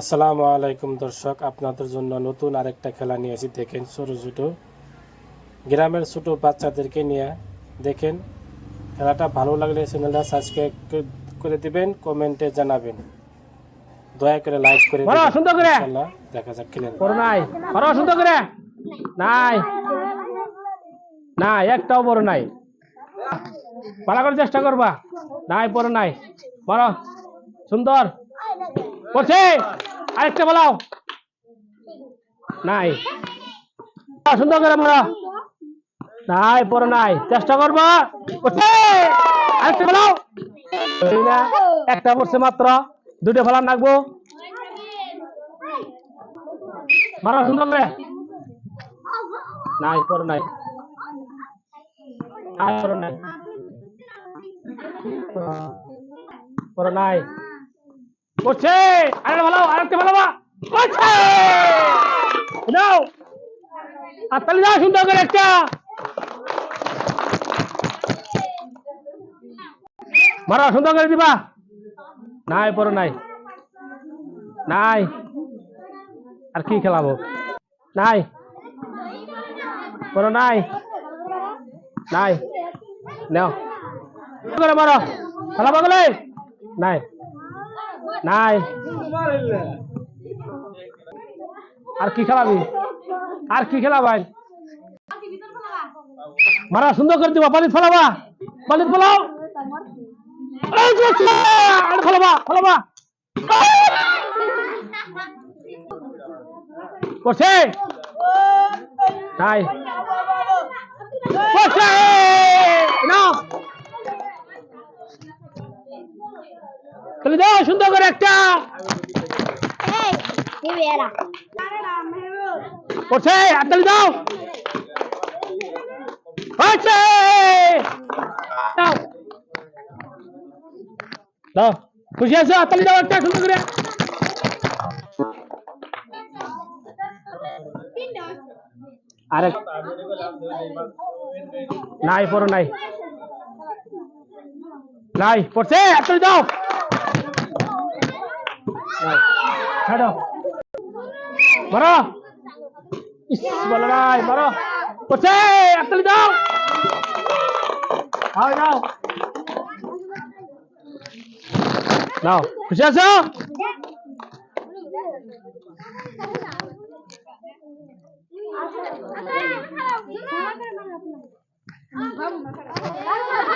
আসসালামু আলাইকুম দর্শক আপনাদের জন্য নতুন আরেকটা খেলা নিয়ে এসেছি দেখেন ছোটো ছোটো। গ্রামের ছোটো বাচ্চাদেরকে নিয়ে দেখেন। খেলাটা ভালো লাগলে চ্যানেলটা সাবস্ক্রাইব করে দিবেন কমেন্টে জানাবেন। দয়া করে লাইক করে সুন্দর করে। দেখা যাক খেলেন। নাই। বড় সুন্দর করে। নাই। নাই একটাও বড় নাই। ভালো করে চেষ্টা করবা। নাই বড় নাই। বড় সুন্দর। করছে আরেকটা বলাও। নাই। সুন্দর করে বড় নাই বড় নাই। চেষ্টা করবা। করছে আরেকটা বলাও। একটা পড়ছে মাত্র। দুটো ফেলার নাকবো। মারা সুন্দর করে। নাই, পরে নাই। নাই, পরে নাই। পরে নাই। করছে আরেকটা ভালো আরেকটা ভালো বা। করছে নাও। আর তাহলে যাও সুন্দর করে একটা। মারা, সুন্দর করে দিবা। নাই, পরে নাই। নাই। আর কি খেলাবো? নাই। বড় নাই। নাই। নাও। করে বড় খেলাবো গেলে নাই। নাই। আর কি খেলাবি? আর কি খেলাবাই মারা, সুন্দর করে দিবা পালিত ফেলাবা। পালিত ফেলাও। ফেলাবা তাই করছে না তাহলে দাও সুন্দর করে একটা। করছে আর তাহলে দাও। করছে দাও। খুশি আছো? তাহলে দাও একটা সুন্দর করে। আরেক নাই পড়ো নাই। নাই পড়ছে এত দাও ছাড়ো মারো ইস বলো নাই মারো পড়ছে এত দাও দাও দাও নাও খুশি আছো বসে